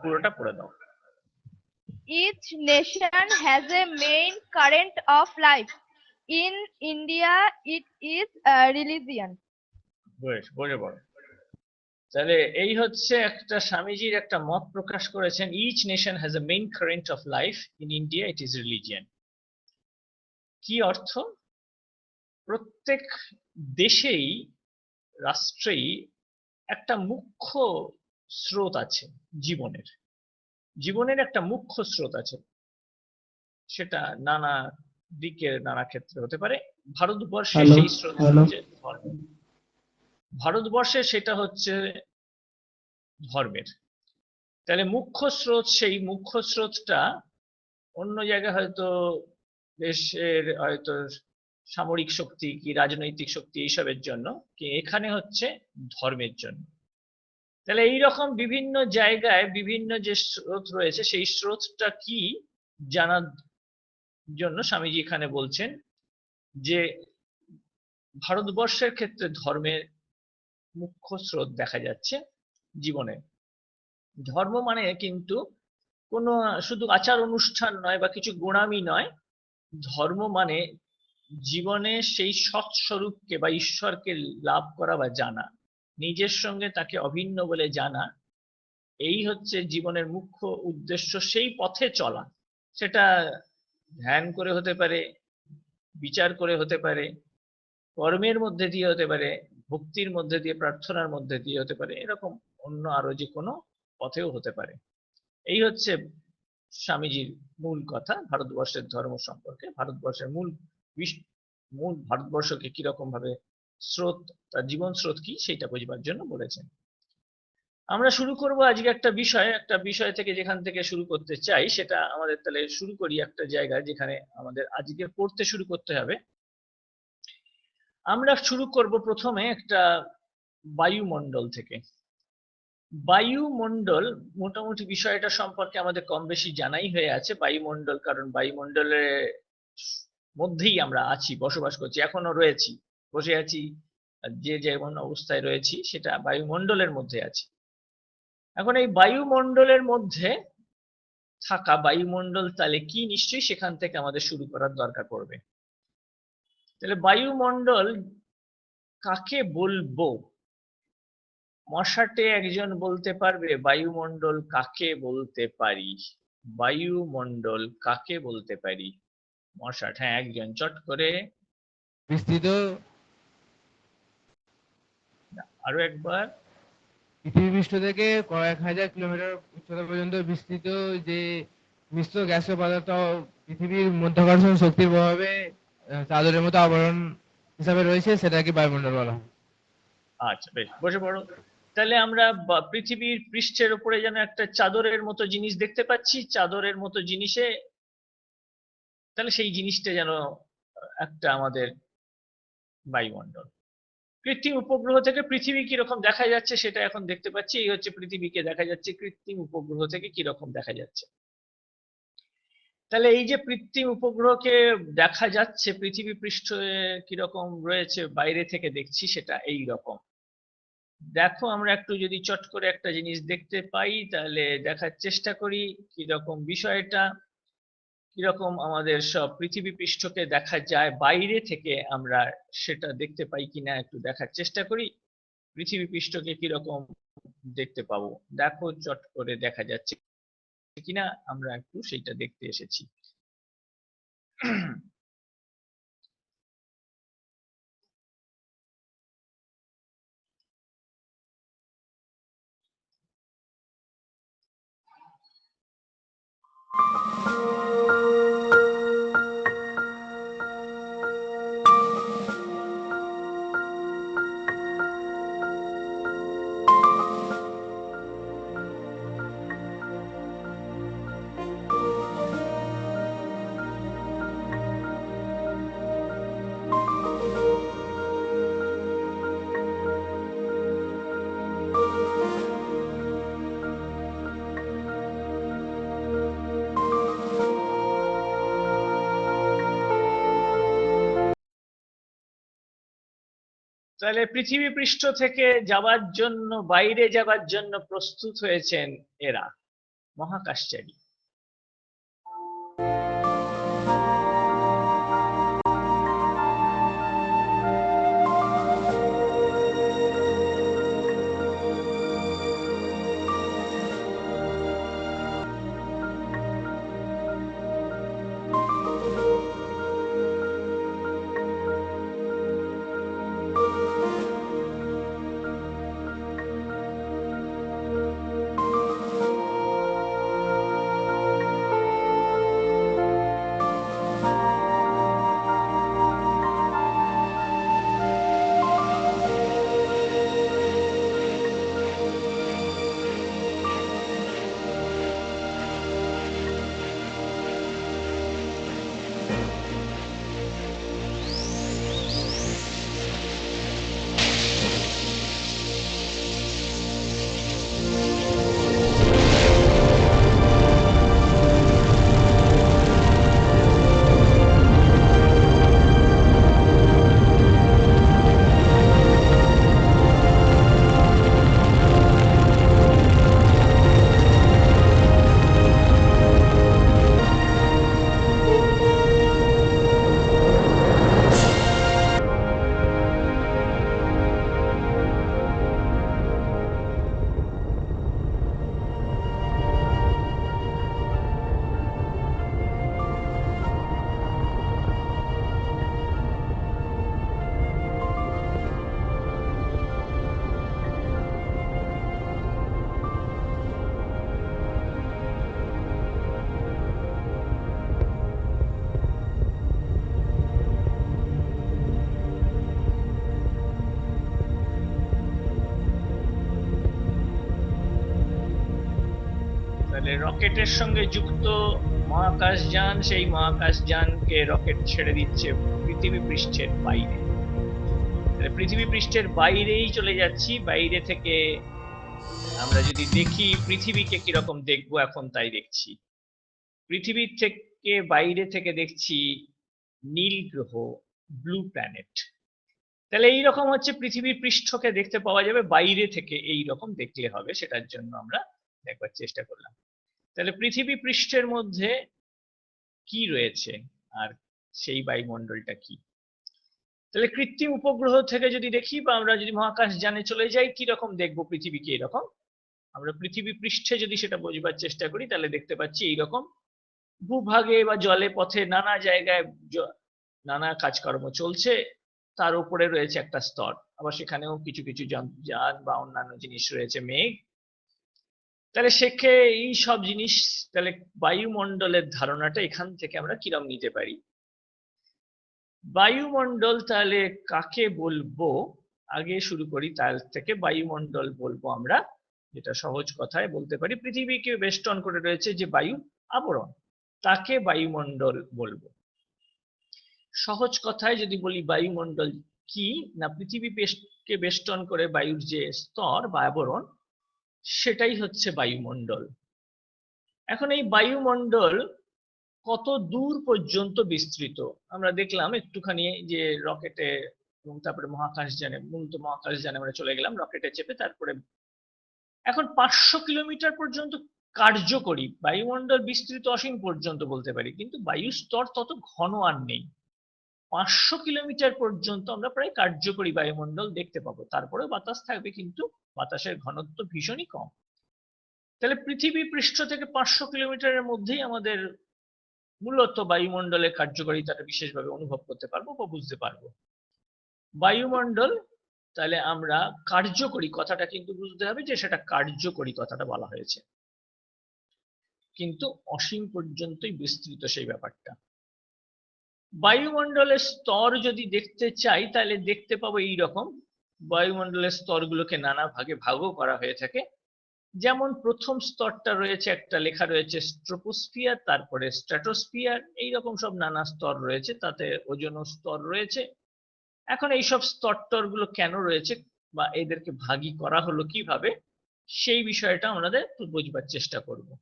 পুরোটা পড়ে দাও। Each nation has a main current of life. In India, it is a religion. বেশ বসে পড়ো। তাহলে এই হচ্ছে একটা স্বামীজির একটা মত প্রকাশ করেছেন each nation has a main current of life in India it is religion কি অর্থ? প্রত্যেক দেশেই রাষ্ট্রেই একটা মুখ্য স্রোত আছে জীবনের। জীবনের একটা মুখ্য স্রোত আছে। সেটা নানা দিকের নানা ক্ষেত্রে হতে পারে। ভারতবর্ষে সেই স্রোত হচ্ছে ধর্ম ভারতবর্ষে সেটা হচ্ছে ধর্মের। তাহলে মুখ্য স্রোত সেই মুখ্য স্রোতটা অন্য জায়গায় হয়তো দেশের হয়তো সামরিক শক্তি কি রাজনৈতিক শক্তি এইসবের জন্য কি এখানে হচ্ছে ধর্মের জন্য। তাহলে এইরকম বিভিন্ন জায়গায় বিভিন্ন যে স্রোত রয়েছে, সেই স্রোতটা কি জানার জন্য স্বামীজি এখানে বলছেন যে ভারতবর্ষের ক্ষেত্রে ধর্মের মুখ্য স্রোত দেখা যাচ্ছে জীবনে। ধর্ম মানে কিন্তু কোনো শুধু আচার অনুষ্ঠান নয় বা কিছু গোড়ামি নয়, ধর্ম মানে জীবনে সেই সৎ স্বরূপকে বা ঈশ্বরকে লাভ করা বা জানা। নিজের সঙ্গে তাকে অভিন্ন বলে জানা, এই হচ্ছে জীবনের মুখ্য উদ্দেশ্য সেই পথে চলা। সেটা ধ্যান করে হতে পারে, বিচার করে হতে পারে, কর্মের মধ্যে দিয়ে হতে পারে, ভক্তির মধ্যে দিয়ে, প্রার্থনার মধ্যে দিয়ে হতে পারে, এরকম অন্য আরও যে কোনো পথেও হতে পারে। এই হচ্ছে স্বামীজির মূল কথা, ভারতবর্ষের ধর্ম সম্পর্কে। ভারতবর্ষের মূল মূল ভারতবর্ষকে কীরকম ভাবে স্রোত, তার জীবন স্রোত কি সেটা বোঝবার জন্য বলেছেন। আমরা শুরু করব আজকে একটা বিষয় একটা বিষয় থেকে যেখান থেকে শুরু করতে চাই সেটা আমাদের তাহলে শুরু করি একটা জায়গায় যেখানে আমাদের আজকে পড়তে শুরু করতে হবে। আমরা শুরু করব প্রথমে একটা বায়ুমণ্ডল থেকে। বায়ুমণ্ডল মোটামুটি বিষয়টা সম্পর্কে আমাদের কম বেশি জানাই হয়ে আছে। বায়ুমণ্ডল কারণ বায়ুমণ্ডলের মধ্যেই আমরা আছি, বসবাস করছি, এখনও রয়েছি। বসে আছি যে যেমন অবস্থায় রয়েছি সেটা বায়ুমণ্ডলের মধ্যে আছি। এখন এই বায়ুমণ্ডলের মধ্যে থাকা বায়ুমণ্ডল তাহলে কি নিশ্চয়ই সেখান থেকে আমাদের শুরু করার দরকার পড়বে? তাহলে বায়ুমণ্ডল কাকে বলব? মশাটে একজন বলতে পারবে, বায়ুমণ্ডল কাকে বলতে পারি? বায়ুমণ্ডল কাকে বলতে পারি? মশাট হ্যাঁ একজন, চট করে। বিস্তৃত আরও একবার। পৃথিবী পৃষ্ঠ থেকে কয়েক হাজার কিলোমিটার উচ্চতা পর্যন্ত বিস্তৃত যে মিশ্র গ্যাসীয় পদার্থ পৃথিবীর মধ্যাকর্ষণ শক্তির প্রভাবে চাদরের মতো আবরণ হিসাবে রয়েছে সেটাকে বায়ুমণ্ডল বলা হয়। আচ্ছা বেশ বসে পড়ো। তাহলে আমরা পৃথিবীর পৃষ্ঠের উপরে যেন একটা চাদরের মতো জিনিস দেখতে পাচ্ছি চাদরের মতো জিনিসে তাহলে সেই জিনিসটা যেন একটা আমাদের বায়ুমণ্ডল। কৃত্রিম উপগ্রহ থেকে পৃথিবী কীরকম দেখা যাচ্ছে সেটা এখন দেখতে পাচ্ছি। এই হচ্ছে পৃথিবীকে দেখা যাচ্ছে কৃত্রিম উপগ্রহ থেকে কীরকম দেখা যাচ্ছে। তাহলে এই যে কৃত্রিম উপগ্রহকে দেখা যাচ্ছে, পৃথিবী পৃষ্ঠে কীরকম রয়েছে, বাইরে থেকে দেখছি সেটা এই রকম দেখো, আমরা একটু যদি চট করে একটা জিনিস দেখতে পাই, তাহলে দেখার চেষ্টা করি কীরকম বিষয়টা। কীরকম আমাদের সব পৃথিবী পৃষ্ঠকে দেখা যায়, বাইরে থেকে আমরা সেটা দেখতে পাই কিনা একটু দেখার চেষ্টা করি। পৃথিবী পৃষ্ঠকে কীরকম দেখতে পাবো, দেখো, চট করে দেখা যাচ্ছে কিনা, আমরা একটু সেইটা দেখতে এসেছি। তাহলে পৃথিবী পৃষ্ঠ থেকে যাওয়ার জন্য বাইরে যাবার জন্য প্রস্তুত হয়েছেন এরা মহাকাশচারী। রকেটের সঙ্গে যুক্ত মহাকাশযান সেই মহাকাশযানকে রকেট ছেড়ে দিচ্ছে পৃথিবী পৃষ্ঠের বাইরে। পৃথিবী পৃষ্ঠের বাইরেই চলে যাচ্ছি, বাইরে থেকে আমরা যদি দেখি পৃথিবীকে কীরকম দেখব এখন তাই দেখছি। পৃথিবীর থেকে বাইরে থেকে দেখছি নীল গ্রহ ব্লু প্ল্যানেট তাহলে এইরকম হচ্ছে পৃথিবীর পৃষ্ঠকে দেখতে পাওয়া যাবে, বাইরে থেকে এই রকম দেখলে হবে, সেটার জন্য আমরা দেখবার চেষ্টা করলাম। তাহলে পৃথিবী পৃষ্ঠের মধ্যে কি রয়েছে? আর সেই বায়ুমণ্ডলটা কি? তাহলে কৃত্রিম উপগ্রহ থেকে যদি দেখি বা আমরা যদি মহাকাশ যানে চলে যাই, কি রকম দেখব পৃথিবীকে এরকম? আমরা পৃথিবী পৃষ্ঠে যদি সেটা বোঝবার চেষ্টা করি, তাহলে দেখতে পাচ্ছি এইরকম ভূভাগে বা জলে পথে নানা জায়গায় নানা কাজকর্ম চলছে। তার উপরে রয়েছে একটা স্তর। আবার সেখানেও কিছু কিছু যান বা অন্যান্য জিনিস রয়েছে, মেঘ। তাহলে সেক্ষে এই সব জিনিস তাহলে বায়ুমণ্ডলের ধারণাটা এখান থেকে আমরা কিরম নিতে পারি? বায়ুমণ্ডল তাহলে কাকে বলব? আগে শুরু করি, তার থেকে বায়ুমণ্ডল বলব আমরা। যেটা সহজ কথায় বলতে পারি, পৃথিবীকে বেষ্টন করে রয়েছে যে বায়ু আবরণ, তাকে বায়ুমণ্ডল বলব। সহজ কথায় যদি বলি বায়ুমণ্ডল কি? না, পৃথিবী বেষ্টন করে বায়ুর যে স্তর বা আবরণ সেটাই হচ্ছে বায়ুমণ্ডল। এখন এই বায়ুমণ্ডল কত দূর পর্যন্ত বিস্তৃত? আমরা দেখলাম একটুখানি যে রকেটে এবং তারপরে মহাকাশযানে মূলত মহাকাশযানে আমরা চলে গেলাম রকেটে চেপে তারপরে এখন পাঁচশো কিলোমিটার পর্যন্ত কার্যকরী, বায়ুমণ্ডল বিস্তৃত অসীম পর্যন্ত বলতে পারি, কিন্তু বায়ু স্তর তত ঘন আর নেই। পাঁচশো কিলোমিটার পর্যন্ত আমরা প্রায় কার্যকরী বায়ুমণ্ডল দেখতে পাবো তারপরে বাতাস থাকবে, কিন্তু বাতাসের ঘনত্ব ভীষণই কম। তাহলে পৃথিবী পৃষ্ঠ থেকে পাঁচশো কিলোমিটারের মধ্যেই আমাদের মূলত বায়ুমণ্ডলের কার্যকারিতাটা বিশেষভাবে অনুভব করতে পারব বা বুঝতে পারব। বায়ুমণ্ডল, তাহলে আমরা কার্যকরী কথাটা কিন্তু বুঝতে হবে যে সেটা কার্যকরী কথাটা বলা হয়েছে। কিন্তু অসীম পর্যন্তই বিস্তৃত সেই ব্যাপারটা। বায়ুমণ্ডলের স্তর যদি দেখতে চাই, তাহলে দেখতে পাবো এই রকম বায়ুমণ্ডলের স্তরগুলোকে নানা ভাগে ভাগও করা হয়ে থাকে। যেমন প্রথম স্তরটা রয়েছে, একটা লেখা রয়েছে স্ট্রোপোস্ফিয়ার, তারপরে স্ট্র্যাটোস্ফিয়ার, এইরকম সব নানা স্তর রয়েছে, তাতে ওজন স্তর রয়েছে। এখন এই সব স্তরগুলো কেন রয়েছে বা এদেরকে ভাগী করা হলো কীভাবে, সেই বিষয়টা আমাদের বুঝবার চেষ্টা করব।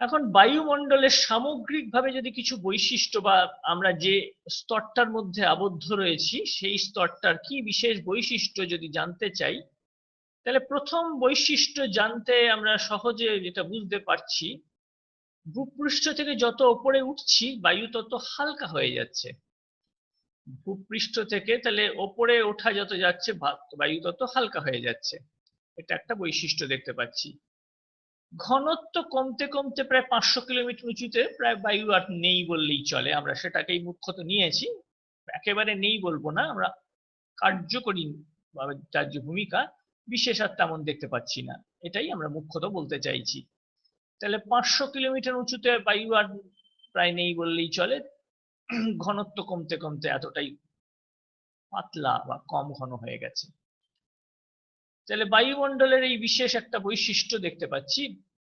এখন বায়ুমণ্ডলের সামগ্রিকভাবে যদি কিছু বৈশিষ্ট্য বা আমরা যে স্তরটার মধ্যে আবদ্ধ রয়েছি, সেই স্তরটার কি বিশেষ বৈশিষ্ট্য যদি জানতে চাই, তাহলে প্রথম বৈশিষ্ট্য জানতে আমরা সহজে যেটা বুঝতে পারছি, ভূপৃষ্ঠ থেকে যত ওপরে উঠছি, বায়ু তত হালকা হয়ে যাচ্ছে। ভূপৃষ্ঠ থেকে তাহলে ওপরে ওঠা যত যাচ্ছে বায়ু তত হালকা হয়ে যাচ্ছে। এটা একটা বৈশিষ্ট্য দেখতে পাচ্ছি। ঘনত্ব কমতে কমতে প্রায় পাঁচশো কিলোমিটার উঁচুতে প্রায় বায়ু আর নেই বললেই চলে। আমরা সেটাকেই মুখ্যত নিয়েছি। একেবারে নেই বলব না, আমরা কার্যকরী তার যে ভূমিকা, বিশেষ আর তেমন দেখতে পাচ্ছি না। এটাই আমরা মুখ্যত বলতে চাইছি। তাহলে পাঁচশো কিলোমিটার উঁচুতে বায়ু আর প্রায় নেই বললেই চলে। ঘনত্ব কমতে কমতে এতটাই পাতলা বা কম ঘন হয়ে গেছে। তাহলে বায়ুমণ্ডলের এই বিশেষ একটা বৈশিষ্ট্য দেখতে পাচ্ছি,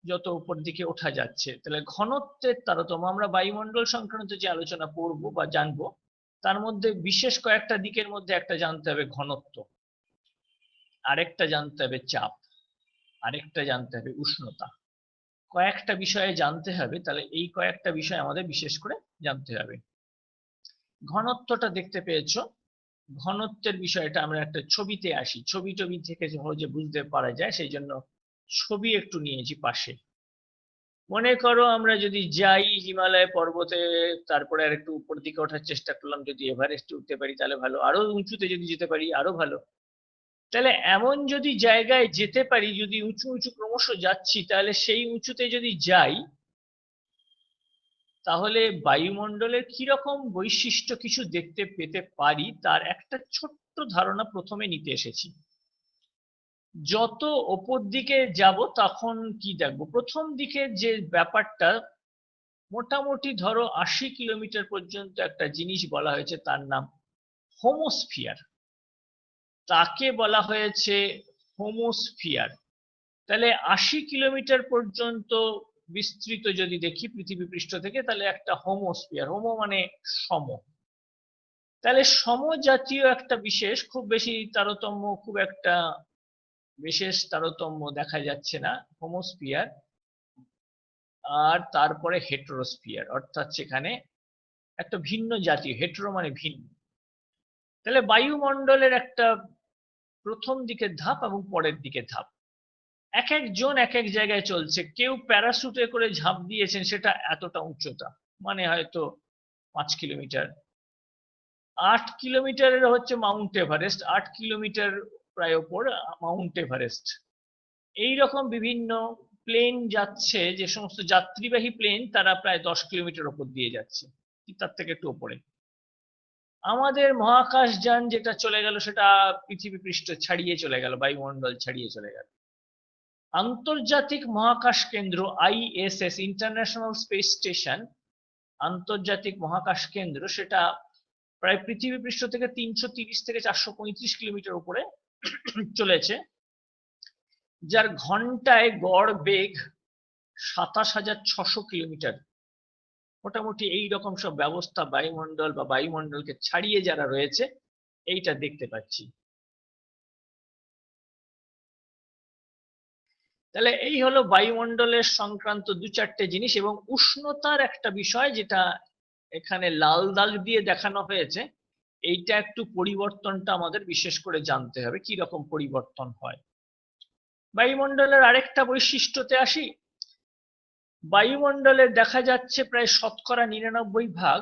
যত উপর দিকে ওঠা যাচ্ছে। তাহলে ঘনত্বের তারতম্য, আমরা বায়ুমণ্ডল সংক্রান্ত যে আলোচনা করব বা জানব, তার মধ্যে বিশেষ কয়েকটা দিকের মধ্যে একটা জানতে হবে ঘনত্ব, আরেকটা জানতে হবে চাপ, আরেকটা জানতে হবে উষ্ণতা। কয়েকটা বিষয়ে জানতে হবে, তাহলে এই কয়েকটা বিষয় আমাদের বিশেষ করে জানতে হবে। ঘনত্বটা দেখতে পেয়েছ ঘনত্বের বিষয়টা আমরা একটা ছবিতে আসি। ছবি টবি থেকে সহজে বুঝতে পারা যায় সেই জন্য ছবি একটু নিয়েছি পাশে। মনে করো আমরা যদি যাই হিমালয় পর্বতে, তারপরে আর একটু উপর দিকে ওঠার চেষ্টা করলাম, যদি এভারেস্টে উঠতে পারি তাহলে ভালো। আরও উঁচুতে যদি যেতে পারি, আরও ভালো। তাহলে এমন যদি জায়গায় যেতে পারি, যদি উঁচু উঁচু ক্রমশ যাচ্ছি, তাহলে সেই উঁচুতে যদি যাই তাহলে বায়ুমণ্ডলের কীরকম বৈশিষ্ট্য কিছু দেখতে পেতে পারি, তার একটা ছোট্ট ধারণা প্রথমে নিতে এসেছি। যত ওপর দিকে যাব তখন কি দেখব? প্রথম দিকে যে ব্যাপারটা, মোটামুটি ধরো আশি কিলোমিটার পর্যন্ত একটা জিনিস বলা হয়েছে, তার নাম হোমোস্ফিয়ার। তাকে বলা হয়েছে হোমোস্ফিয়ার। তাহলে আশি কিলোমিটার পর্যন্ত বিস্তৃত যদি দেখি পৃথিবী পৃষ্ঠ থেকে, তাহলে একটা হোমোস্ফিয়ার হোমো মানে সম। তাহলে সমজাতীয় একটা বিশেষ, খুব বেশি তারতম্য, খুব একটা বিশেষ তারতম্য দেখা যাচ্ছে না হোমোস্ফিয়ার আর তারপরে হেটেরোস্ফিয়ার অর্থাৎ সেখানে একটা ভিন্ন জাতীয় হেটেরো মানে ভিন্ন। তাহলে বায়ুমণ্ডলের একটা প্রথম দিকের ধাপ এবং পরের দিকের ধাপ। এক একজন এক এক জায়গায় চলছে। কেউ প্যারাশুটে করে ঝাঁপ দিয়েছেন, সেটা এতটা উচ্চতা। মানে হয়তো পাঁচ কিলোমিটার। আট কিলোমিটারের হচ্ছে মাউন্ট এভারেস্ট আট কিলোমিটার প্রায় ওপর মাউন্ট এভারেস্ট এই রকম বিভিন্ন প্লেন যাচ্ছে, যে সমস্ত যাত্রীবাহী প্লেন তারা প্রায় দশ কিলোমিটার ওপর দিয়ে যাচ্ছে। তার থেকে একটু ওপরে। আমাদের মহাকাশ যান যেটা চলে গেল, সেটা পৃথিবী পৃষ্ঠ ছাড়িয়ে চলে গেল, বায়ুমণ্ডল ছাড়িয়ে চলে গেল। আন্তর্জাতিক মহাকাশ কেন্দ্র আইএসএস ইন্টারন্যাশনাল স্পেস স্টেশন আন্তর্জাতিক মহাকাশ কেন্দ্র, সেটা প্রায় পৃথিবী পৃষ্ঠ থেকে তিনশো তিরিশ থেকে চারশো পঁয়ত্রিশ কিলোমিটার উপরে চলেছে, যার ঘন্টায় গড় বেগ সাতাশ হাজার ছশো কিলোমিটার। মোটামুটি এই রকম সব ব্যবস্থা বায়ুমণ্ডল বা বায়ুমণ্ডলকে ছাড়িয়ে যারা রয়েছে, এইটা দেখতে পাচ্ছি। তাহলে এই হলো বায়ুমণ্ডলের সংক্রান্ত দু চারটে জিনিস এবং উষ্ণতার একটা বিষয় যেটা এখানে লাল দাগ দিয়ে দেখানো হয়েছে, এইটা একটু পরিবর্তনটা আমাদের বিশেষ করে জানতে হবে, কি রকম পরিবর্তন হয়। বায়ুমণ্ডলের আরেকটা বৈশিষ্ট্যতে আসি। বায়ুমণ্ডলে দেখা যাচ্ছে প্রায় শতকরা নিরানব্বই ভাগ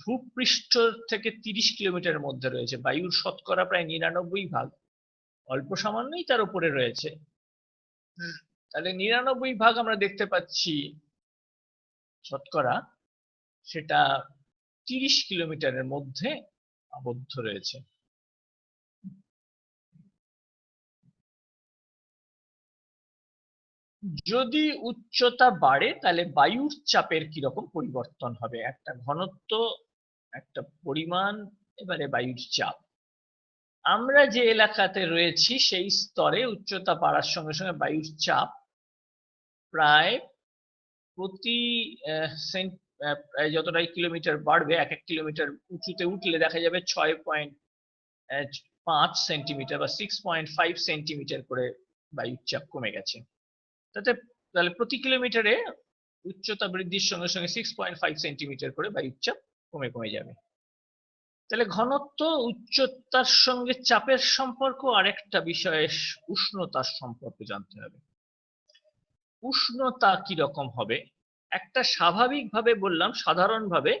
ভূপৃষ্ঠ থেকে তিরিশ কিলোমিটারের মধ্যে রয়েছে। বায়ুর শতকরা প্রায় নিরানব্বই ভাগ, অল্প সামান্যই তার উপরে রয়েছে। তাহলে নিরানব্বই ভাগ আমরা দেখতে পাচ্ছি, শতকরা, সেটা তিরিশ কিলোমিটারের মধ্যে আবদ্ধ রয়েছে। যদি উচ্চতা বাড়ে, তাহলে বায়ুর চাপের কীরকম পরিবর্তন হবে? একটা ঘনত্ব, একটা পরিমাণ, এবারে বায়ুর চাপ। আমরা যে এলাকাতে রয়েছি, সেই স্তরে উচ্চতা বাড়ার সঙ্গে সঙ্গে বায়ুর চাপ প্রায় প্রতি যতটাই কিলোমিটার বাড়বে, এক এক কিলোমিটার উঁচুতে উঠলে দেখা যাবে ছয় পয়েন্ট পাঁচ সেন্টিমিটার বা সিক্স পয়েন্ট ফাইভ সেন্টিমিটার করে বায়ুর চাপ কমে গেছে। তাতে তাহলে প্রতি কিলোমিটারে উচ্চতা বৃদ্ধির সঙ্গে সঙ্গে সিক্স পয়েন্ট ফাইভ সেন্টিমিটার করে বায়ুর চাপ কমে কমে যাবে। তাহলে ঘনত্ব, উচ্চতার সঙ্গে চাপের সম্পর্ক আরেকটা বিষয়ে, উষ্ণতার সম্পর্ক জানতে হবে। উষ্ণতা কি রকম হবে? একটা স্বাভাবিকভাবে বললাম, সাধারণভাবে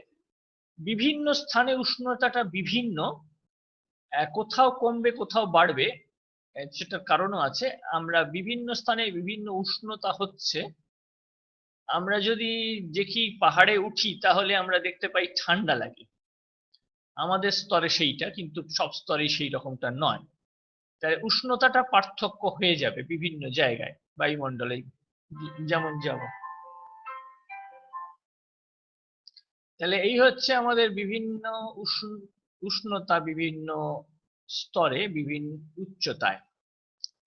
বিভিন্ন স্থানে উষ্ণতাটা বিভিন্ন কোথাও কমবে, কোথাও বাড়বে সেটার কারণও আছে। আমরা বিভিন্ন স্থানে বিভিন্ন উষ্ণতা হচ্ছে। আমরা যদি দেখি পাহাড়ে উঠি, তাহলে আমরা দেখতে পাই ঠান্ডা লাগে। আমাদের স্তরে সেইটা, কিন্তু সব স্তরে সেই রকমটা নয়। তাই উষ্ণতাটা পার্থক্য হয়ে যাবে বিভিন্ন জায়গায়, বায়ুমণ্ডলে, যেমন যেমন। তাহলে এই হচ্ছে আমাদের বিভিন্ন উষ্ণ- উষ্ণতা বিভিন্ন স্তরে, বিভিন্ন উচ্চতায়।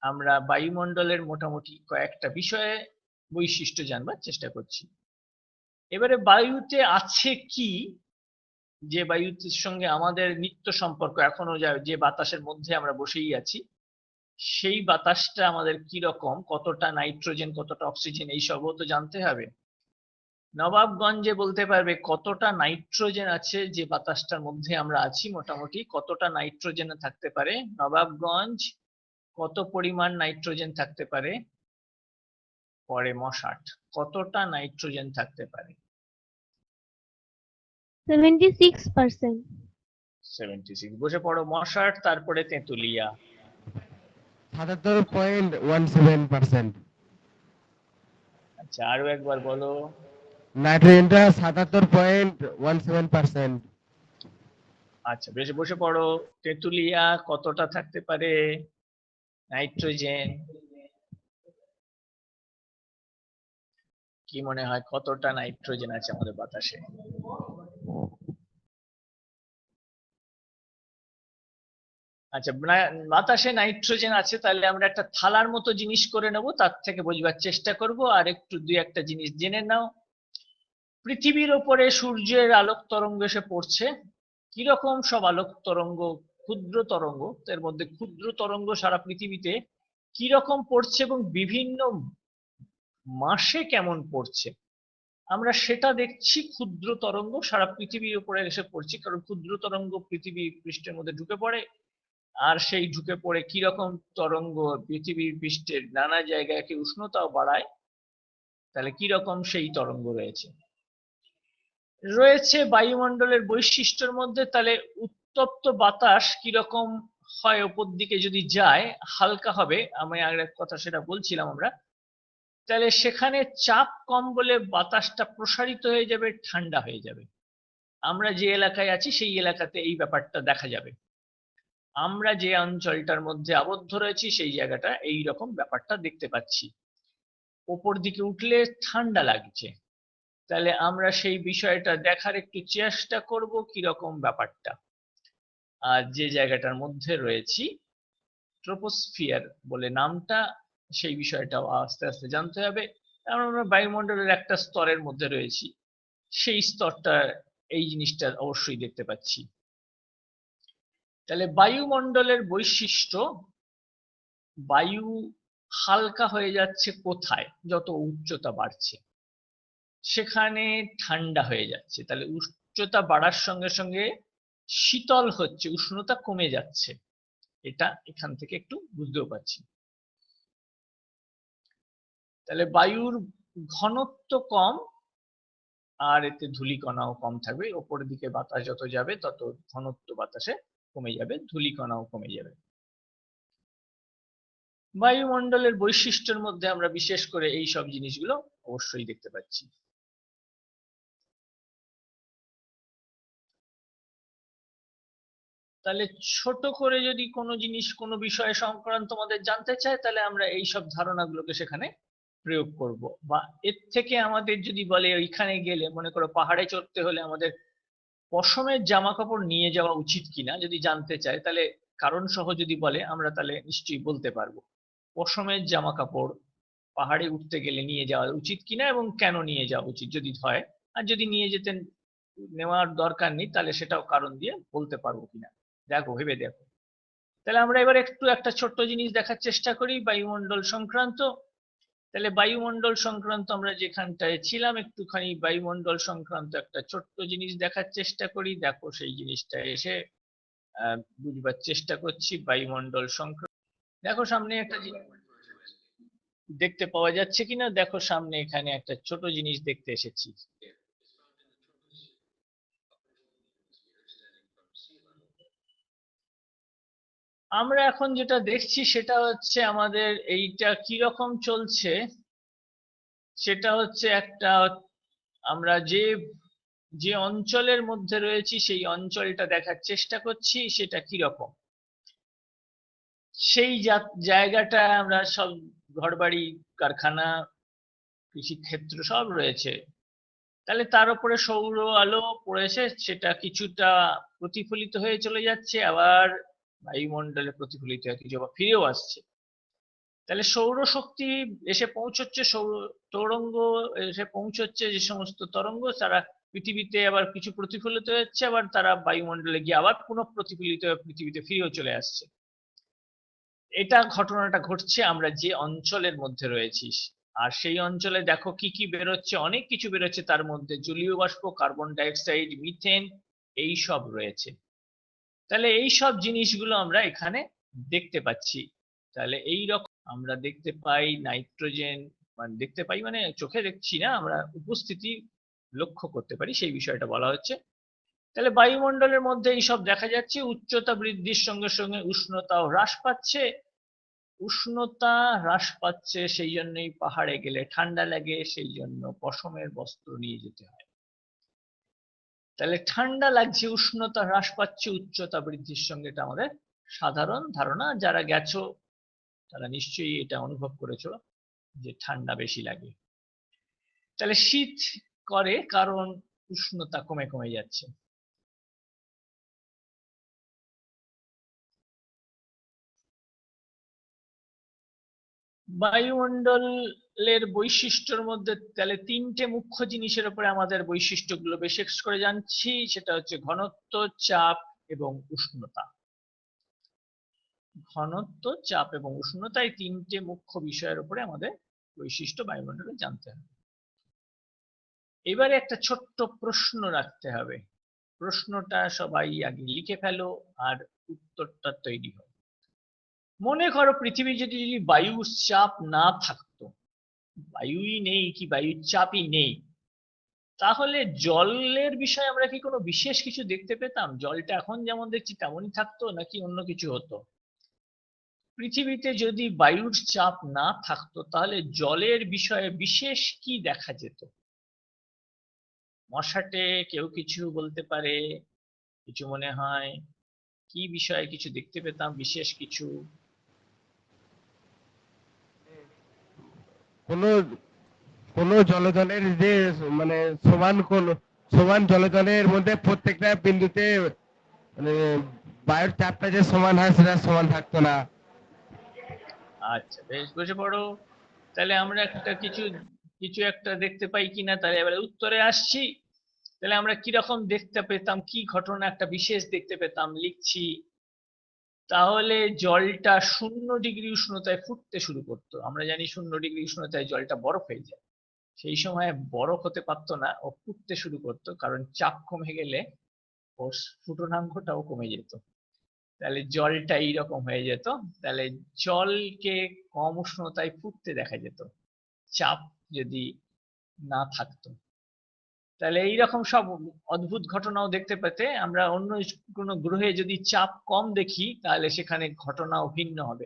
আমরা বায়ুমণ্ডলের মোটামুটি কয়েকটা বিষয়ে বৈশিষ্ট্য জানবার চেষ্টা করছি। এবারে বায়ুতে আছে কি? যে বায়ুর সঙ্গে আমাদের নিত্য সম্পর্ক এখনও যা- বাতাসের মধ্যে আমরা বসেই আছি, সেই বাতাসটা আমাদের কি রকম কতটা নাইট্রোজেন, কতটা অক্সিজেন এইসবও তো জানতে হবে। নবাবগঞ্জে বলতে পারবে কতটা নাইট্রোজেন আছে যে বাতাসটার মধ্যে আমরা আছি মোটামুটি, কতটা নাইট্রোজেন থাকতে পারে? নবাবগঞ্জ কত পরিমাণ নাইট্রোজেন থাকতে পারে? পরে মশাট, কতটা নাইট্রোজেন থাকতে পারে? 76%. সেভেন্টি সিক্স বসে পড়ো মশাট তারপরে তেঁতুলিয়া। সাতাত্তর পয়েন্ট ওয়ান সেভেন পার্সেন্ট আচ্ছা আরও একবার বলো। নাইট্রোজেনটা সাতাত্তর পয়েন্ট ওয়ান সেভেন পার্সেন্ট আচ্ছা বেশ বসে পড়ো। তেঁতুলিয়া কতটা থাকতে পারে? নাইট্রোজেন। কি মনে হয় কতটা নাইট্রোজেন আছে আমাদের বাতাসে? আচ্ছা না- বাতাসে নাইট্রোজেন আছে, তাহলে আমরা একটা থালার মতো জিনিস করে নেব, তার থেকে বুঝবার চেষ্টা করব, আর একটু দুই একটা জিনিস জেনে নাও। পৃথিবীর ওপরে সূর্যের আলোক তরঙ্গ এসে পড়ছে। কীরকম সব আলোক তরঙ্গ, ক্ষুদ্র তরঙ্গ, এর মধ্যে ক্ষুদ্র তরঙ্গ সারা পৃথিবীতে কীরকম পড়ছে এবং বিভিন্ন মাসে কেমন পড়ছে? আমরা সেটা দেখছি ক্ষুদ্র তরঙ্গ, সারা পৃথিবীর উপরে এসে পড়ছে, কারণ ক্ষুদ্র তরঙ্গ পৃথিবী পৃষ্ঠের মধ্যে ঢুকে পড়ে। আর সেই ঢুকে পড়ে কীরকম তরঙ্গ পৃথিবীর পৃষ্ঠের নানা জায়গায় কি উষ্ণতাও বাড়ায়, তাহলে কীরকম সেই তরঙ্গ রয়েছে? রয়েছে বায়ুমণ্ডলের বৈশিষ্ট্যের মধ্যে, তাহলে উত্তপ্ত বাতাস কীরকম হয় ওপর দিকে যদি যায়, হালকা হবে। আমি আর এক কথা সেটা বলছিলাম আমরা। তাহলে সেখানে চাপ কম বলে বাতাসটা প্রসারিত হয়ে যাবে, ঠান্ডা হয়ে যাবে। আমরা যে এলাকায় আছি, সেই এলাকাতে এই ব্যাপারটা দেখা যাবে। আমরা যে অঞ্চলটার মধ্যে আবদ্ধ রয়েছি, সেই জায়গাটা এই রকম ব্যাপারটা দেখতে পাচ্ছি। ওপর দিকে উঠলে ঠান্ডা লাগছে। তাহলে আমরা সেই বিষয়টা দেখার একটু চেষ্টা করব কীরকম ব্যাপারটা। আর যে জায়গাটার মধ্যে রয়েছি ট্রোপোস্ফিয়ার বলে নামটা সেই বিষয়টাও আস্তে আস্তে জানতে হবে। কারণ আমরা বায়ুমণ্ডলের একটা স্তরের মধ্যে রয়েছি। সেই স্তরটা, এই জিনিসটা অবশ্যই দেখতে পাচ্ছি। তাহলে বায়ুমণ্ডলের বৈশিষ্ট্য, বায়ু হালকা হয়ে যাচ্ছে কোথায়? যত উচ্চতা বাড়ছে। সেখানে ঠান্ডা হয়ে যাচ্ছে। তাহলে উচ্চতা বাড়ার সঙ্গে সঙ্গে শীতল হচ্ছে, উষ্ণতা কমে যাচ্ছে। এটা এখান থেকে একটু বুঝতেও পারছি। তাহলে বায়ুর ঘনত্ব কম, আর এতে ধূলিকণাও কম থাকবে। ওপরের দিকে বাতাস যত যাবে, তত ঘনত্ব বাতাসে কমে যাবে, ধূলিকণাও কমে যাবে। বায়ুমণ্ডলের বৈশিষ্ট্যের মধ্যে আমরা বিশেষ করে এই সব জিনিসগুলো অবশ্যই দেখতে পাচ্ছি। তাহলে ছোট করে যদি কোনো জিনিস, কোনো বিষয় সংক্রান্ত আমাদের জানতে চায়, তাহলে আমরা এই সব ধারণাগুলোকে সেখানে প্রয়োগ করব। বা এর থেকে আমাদের যদি বলে ওইখানে গেলে মনে করো পাহাড়ে চড়তে হলে আমাদের পশমের জামা কাপড় নিয়ে যাওয়া উচিত কিনা যদি জানতে চায়, তাহলে কারণ সহ যদি বলে আমরা তাহলে নিশ্চয়ই বলতে পারব। পশমের জামা কাপড় পাহাড়ে উঠতে গেলে নিয়ে যাওয়া উচিত কিনা এবং কেন নিয়ে যাওয়া উচিত যদি হয়? আর যদি নিয়ে যেতেন নেওয়ার দরকার নেই, তাহলে সেটাও কারণ দিয়ে বলতে পারব কিনা। দেখো, ভেবে দেখো। তাহলে আমরা এবার একটু একটা ছোট্ট জিনিস দেখার চেষ্টা করি, বায়ুমণ্ডল সংক্রান্ত। তাহলে বায়ুমণ্ডল সংক্রান্ত আমরা যেখানটায় ছিলাম একটুখানি বায়ুমণ্ডল সংক্রান্ত একটা ছোট্ট জিনিস দেখার চেষ্টা করি। দেখো সেই জিনিসটা এসে বুঝবার চেষ্টা করছি বায়ুমণ্ডল সংক্রান্ত। দেখো সামনে একটা দেখতে পাওয়া যাচ্ছে কিনা? দেখো সামনে এখানে একটা ছোট জিনিস দেখতে এসেছি। আমরা এখন যেটা দেখছি সেটা হচ্ছে আমাদের এইটা কি রকম চলছে? সেটা হচ্ছে একটা আমরা যে যে অঞ্চলের মধ্যে রয়েছি সেই অঞ্চলটা দেখার চেষ্টা করছি, সেটা কি রকম সেই জায়গাটা আমরা সব ঘরবাড়ি, কারখানা, কৃষিক্ষেত্র সব রয়েছে। তাহলে তার উপরে সৌর আলো পড়েছে, সেটা কিছুটা প্রতিফলিত হয়ে চলে যাচ্ছে, আবার বায়ুমণ্ডলে প্রতিফলিত হয়ে আবার ফিরেও আসছে। তাহলে সৌরশক্তি এসে পৌঁছচ্ছে, সৌর তরঙ্গ এসে পৌঁছচ্ছে, যে সমস্ত তরঙ্গ, তারা পৃথিবীতে আবার কিছু প্রতিফলিত হচ্ছে, আবার তারা বায়ুমণ্ডলে গিয়ে আবার পুনঃ প্রতিফলিত পৃথিবীতে ফিরেও চলে আসছে। এটা ঘটনাটা ঘটছে, আমরা যে অঞ্চলের মধ্যে রয়েছি। আর সেই অঞ্চলে দেখো কি কি বেরোচ্ছে, অনেক কিছু বেরোচ্ছে, তার মধ্যে জলীয় বাষ্প কার্বন ডাইঅক্সাইড, মিথেন, এই সব রয়েছে। তাহলে এই সব জিনিসগুলো আমরা এখানে দেখতে পাচ্ছি। তাহলে এই রকম আমরা দেখতে পাই নাইট্রোজেন মানে দেখতে পাই মানে চোখে দেখছি না, আমরা উপস্থিতি লক্ষ্য করতে পারি, সেই বিষয়টা বলা হচ্ছে। তাহলে বায়ুমণ্ডলের মধ্যে এই সব দেখা যাচ্ছে, উচ্চতা বৃদ্ধির সঙ্গে সঙ্গে উষ্ণতাও হ্রাস পাচ্ছে। উষ্ণতা হ্রাস পাচ্ছে, সেই জন্যই পাহাড়ে গেলে ঠান্ডা লাগে, সেই জন্য পশমের বস্ত্র নিয়ে যেতে হয়। তাহলে ঠান্ডা লাগছে, উষ্ণতা হ্রাস পাচ্ছে, উচ্চতা বৃদ্ধির সঙ্গে এটা আমাদের সাধারণ ধারণা। যারা গেছো, তারা নিশ্চয়ই এটা অনুভব করেছ যে ঠান্ডা বেশি লাগে। তাহলে শীত করে কারণ উষ্ণতা কমে কমে যাচ্ছে। বায়ুমণ্ডলের বৈশিষ্ট্যের মধ্যে তাহলে তিনটে মুখ্য জিনিসের উপরে আমাদের বৈশিষ্ট্যগুলো বিশেষ করে জানছি, সেটা হচ্ছে ঘনত্ব, চাপ এবং উষ্ণতা। ঘনত্ব, চাপ এবং উষ্ণতা এই তিনটে মুখ্য বিষয়ের উপরে আমাদের বৈশিষ্ট্য বায়ুমণ্ডলে জানতে হবে। এবারে একটা ছোট্ট প্রশ্ন রাখতে হবে। প্রশ্নটা সবাই আগে লিখে ফেলো আর উত্তরটা তৈরি হয় মনে করো পৃথিবী যদি যদি বায়ুর চাপ না থাকতো বায়ুই নেই কি বায়ুর চাপই নেই? তাহলে জলের বিষয়ে আমরা কি কোনো বিশেষ কিছু দেখতে পেতাম? জলটা এখন যেমন দেখছি তেমনই থাকতো নাকি অন্য কিছু হতো? পৃথিবীতে যদি বায়ুর চাপ না থাকতো, তাহলে জলের বিষয়ে বিশেষ কি দেখা যেত? মশাটে কেউ কিছু বলতে পারে? কিছু মনে হয়? কি বিষয়ে কিছু দেখতে পেতাম? বিশেষ কিছু? কোন কোন জলতলের যে মানে সমান কোন, সমান জলতলের মধ্যে প্রত্যেকটা বিন্দুতে মানে বায়ুর চাপটা যে সমান হয় সেটা সমান থাকতো না। আচ্ছা বেশ বুঝে পড়ো। তাহলে আমরা একটা কিছু কিছু একটা দেখতে পাই কিনা, তাহলে এবারে উত্তরে আসছি। তাহলে আমরা কি রকম দেখতে পেতাম, কি ঘটনা, একটা বিশেষ দেখতে পেতাম, লিখছি। তাহলে জলটা শূন্য ডিগ্রি উষ্ণতায় ফুটতে শুরু করতো। আমরা জানি শূন্য ডিগ্রি উষ্ণতায় জলটা বরফ হয়ে যায়। সেই সময় বরফ হতে পারতো না ও ফুটতে শুরু করতো, কারণ চাপ কমে গেলে ওর ফুটনাঙ্কটাও কমে যেত। তাহলে জলটা এইরকম হয়ে যেত, তাহলে জলকে কম উষ্ণতায় ফুটতে দেখা যেত। চাপ যদি না থাকতো। তাহলে এইরকম সব অদ্ভুত ঘটনাও দেখতে পেতে আমরা অন্য কোনো গ্রহে যদি চাপ কম দেখি, তাহলে সেখানে ঘটনাও ভিন্ন হবে।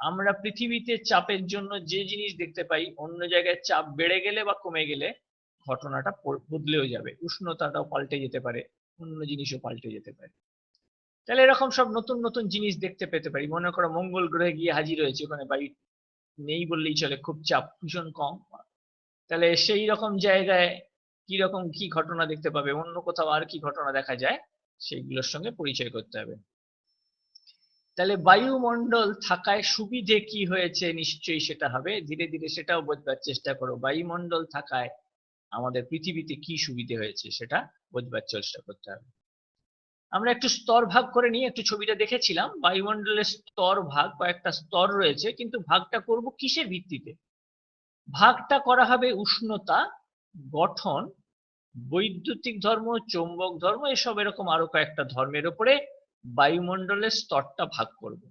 আমরা পৃথিবীতে চাপের জন্য যে জিনিস দেখতে পাই, অন্য জায়গায় চাপ বেড়ে গেলে বা কমে গেলে ঘটনাটা বদলেও যাবে। উষ্ণতাটাও পাল্টে যেতে পারে, অন্য জিনিসও পাল্টে যেতে পারে। তাহলে এরকম সব নতুন নতুন জিনিস দেখতে পেতে পারি। মনে করো মঙ্গল গ্রহে গিয়ে হাজির হয়েছে, ওখানে বায়ু নেই বললেই চলে, খুব চাপ, ভীষণ কম। তাহলে সেই রকম জায়গায় কি রকম কি ঘটনা দেখতে পাবে? অন্য কোথাও আর কি ঘটনা দেখা যায়? সেইগুলোর সঙ্গে পরিচয় করতে হবে। তাহলে বায়ুমণ্ডল থাকায় সুবিধে কি হয়েছে? নিশ্চয়ই সেটা হবে। ধীরে ধীরে সেটাও বোঝবার চেষ্টা করো। বায়ুমণ্ডল থাকায় আমাদের পৃথিবীতে কি সুবিধে হয়েছে সেটা বোঝবার চেষ্টা করতে হবে। আমরা একটু স্তর ভাগ করে নিয়ে একটু ছবিটা দেখেছিলাম। বায়ুমণ্ডলের স্তর ভাগ কয়েকটা স্তর রয়েছে, কিন্তু ভাগটা করব কিসের ভিত্তিতে? ভাগটা করা হবে উষ্ণতা গঠন বৈদ্যুতিক ধর্ম, চৌম্বক ধর্ম, এসব এরকম আরও কয়েকটা ধর্মের উপরে বায়ুমণ্ডলের স্তরটা ভাগ করব।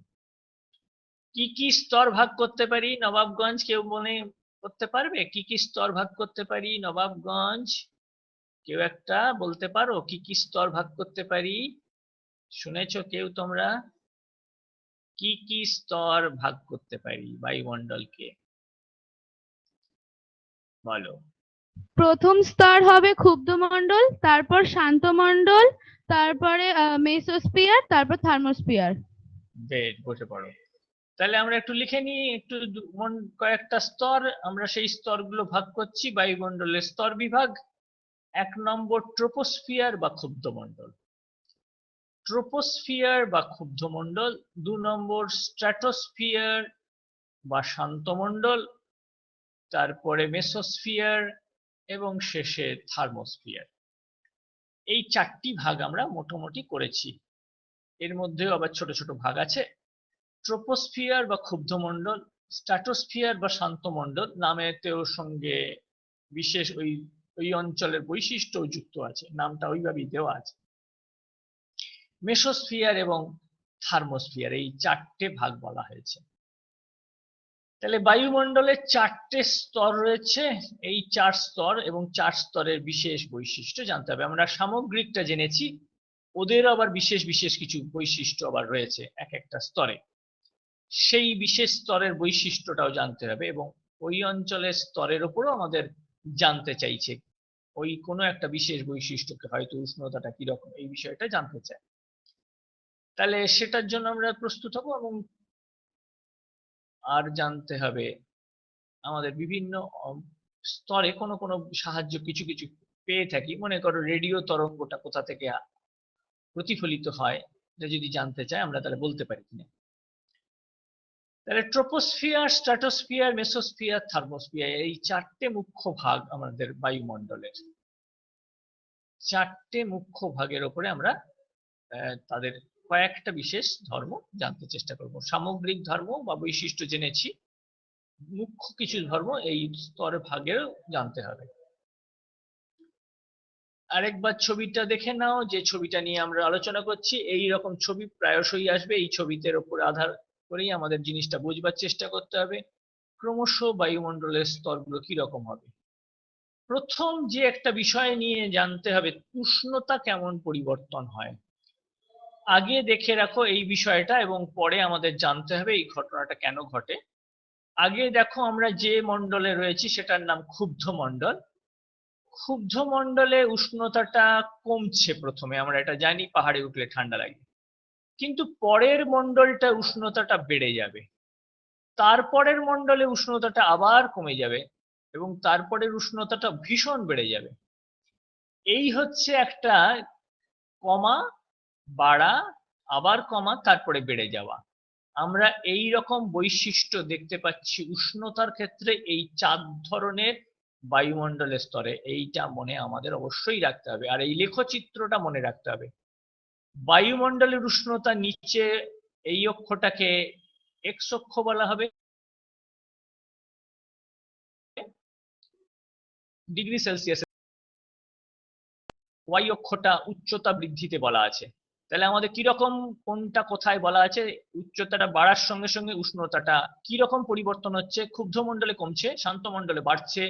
কি কি স্তর ভাগ করতে পারি নবাবগঞ্জ কেউ মনে করতে পারবে? কি কি স্তর ভাগ করতে পারি নবাবগঞ্জ? কেউ একটা বলতে পারো? কি কি স্তর ভাগ করতে পারি? শুনেছো কেউ তোমরা? কি কি স্তর ভাগ করতে পারি বায়ুমণ্ডলকে? বলো। প্রথম স্তর হবে ক্ষুব্ধমণ্ডল তারপর শান্ত শান্তমণ্ডল তারপরে মেসোস্ফিয়ার, তারপর থার্মোস্ফিয়ার। বেশ, বসে পড়ো। তাহলে আমরা একটু লিখে নিই, একটু কয়েকটা স্তর। আমরা সেই স্তরগুলো ভাগ করছি, বায়ুমণ্ডলের স্তর বিভাগ, এক নম্বর ট্রোপোস্ফিয়ার বা ক্ষুব্ধ ক্ষুব্ধমণ্ডল ট্রোপোস্ফিয়ার বা ক্ষুব্ধ ক্ষুব্ধমণ্ডল দু নম্বর স্ট্র্যাটোস্ফিয়ার বা শান্তমণ্ডল তারপরে মেসোস্ফিয়ার এবং শেষে থার্মোস্ফিয়ার। এই চারটি ভাগ আমরা মোটামুটি করেছি। এর মধ্যেও আবার ছোট ছোট ভাগ আছে। ট্রোপোস্ফিয়ার বা ক্ষুব্ধমণ্ডল, স্ট্র্যাটোস্ফিয়ার বা শান্তমণ্ডল নামেতেও সঙ্গে বিশেষ ওই ওই অঞ্চলের বৈশিষ্ট্য যুক্ত আছে। নামটা ওইভাবেই দেওয়া আছে। মেসোস্ফিয়ার এবং থার্মোস্ফিয়ার এই চারটে ভাগ বলা হয়েছে। তাহলে বায়ুমণ্ডলের চারটে স্তর রয়েছে। এই চার স্তর এবং চার স্তরের বিশেষ বৈশিষ্ট্য জানতে হবে। আমরা সামগ্রিকটা জেনেছি ওদের আবার বিশেষ বিশেষ কিছু বৈশিষ্ট্য আবার রয়েছে এক একটা স্তরে। সেই বিশেষ স্তরের বৈশিষ্ট্যটাও জানতে হবে এবং ওই অঞ্চলের স্তরের উপরও আমাদের জানতে চাইছে। ওই কোনো একটা বিশেষ বৈশিষ্ট্যকে হয়তো উষ্ণতাটা কীরকম, এই বিষয়টা জানতে চাই। তাহলে সেটার জন্য আমরা প্রস্তুত হব এবং আর জানতে হবে। আমাদের বিভিন্ন স্তরে কোনো কোনো সাহায্য কিছু কিছু পেয়ে থাকি। মনে করো রেডিও তরঙ্গটা কোথা থেকে প্রতিফলিত হয়, এটা যদি জানতে চাই আমরা তাহলে বলতে পারি কিনা। তাহলে ট্রোপোস্ফিয়ার, স্ট্র্যাটোস্ফিয়ার, মেসোস্ফিয়ার, থার্মোস্ফিয়ার এই চারটে মুখ্য ভাগ আমাদের বায়ুমণ্ডলের। চারটে মুখ্য ভাগের ওপরে আমরা তাদের কয়েকটা বিশেষ ধর্ম জানতে চেষ্টা করব। সামগ্রিক ধর্ম বা বৈশিষ্ট্য জেনেছি। মুখ্য কিছু ধর্ম এই স্তরে ভাগেও জানতে হবে। আরেকবার ছবিটা দেখে নাও, যে ছবিটা নিয়ে আমরা আলোচনা করছি। এই রকম ছবি প্রায়শই আসবে। এই ছবিতে ওপর আধার করেই আমাদের জিনিসটা বুঝবার চেষ্টা করতে হবে। ক্রমশ বায়ুমণ্ডলের স্তরগুলো কি রকম হবে? প্রথম যে একটা বিষয় নিয়ে জানতে হবে, উষ্ণতা কেমন পরিবর্তন হয়? আগে দেখে রাখো এই বিষয়টা এবং পরে আমাদের জানতে হবে এই ঘটনাটা কেন ঘটে। আগে দেখো আমরা যে মণ্ডলে রয়েছি সেটার নাম ক্ষুব্ধ মণ্ডল। ক্ষুব্ধ মণ্ডলে উষ্ণতাটা কমছে প্রথমে, আমরা এটা জানি, পাহাড়ে উঠলে ঠান্ডা লাগে। কিন্তু পরের মণ্ডলটা উষ্ণতাটা বেড়ে যাবে। তারপরের মণ্ডলে উষ্ণতাটা আবার কমে যাবে এবং তারপরের উষ্ণতাটা ভীষণ বেড়ে যাবে। এই হচ্ছে একটা কমা বাড়া, আবার কমা, তারপরে বেড়ে যাওয়া। আমরা এই রকম বৈশিষ্ট্য দেখতে পাচ্ছি উষ্ণতার ক্ষেত্রে এই চার ধরনের বায়ুমণ্ডলের স্তরে। এইটা মনে আমাদের অবশ্যই রাখতে হবে। আর এই লেখচিত্রটা মনে রাখতে হবে। বায়ুমণ্ডলের উষ্ণতা নিচে এই অক্ষটাকে এক্স অক্ষ বলা হবে। ডিগ্রি সেলসিয়াস ওয়াই অক্ষটা উচ্চতা বৃদ্ধিতে বলা আছে। তাহলে আমাদের কীরকম কোনটা কোথায় বলা আছে? উচ্চতাটা বাড়ার সঙ্গে সঙ্গে উষ্ণতাটা কীরকম পরিবর্তন হচ্ছে? ক্ষুব্ধ মণ্ডলে কমছে, শান্ত মণ্ডলে বাড়ছে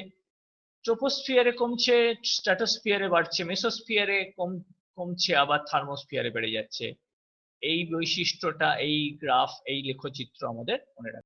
ট্রোপোস্ফিয়ারে কমছে স্ট্র্যাটোস্ফিয়ারে বাড়ছে মেসোস্ফিয়ারে কম, কমছে, আবার থার্মোস্ফিয়ারে বেড়ে যাচ্ছে। এই বৈশিষ্ট্যটা, এই গ্রাফ এই লেখচিত্র আমাদের মনে রাখতে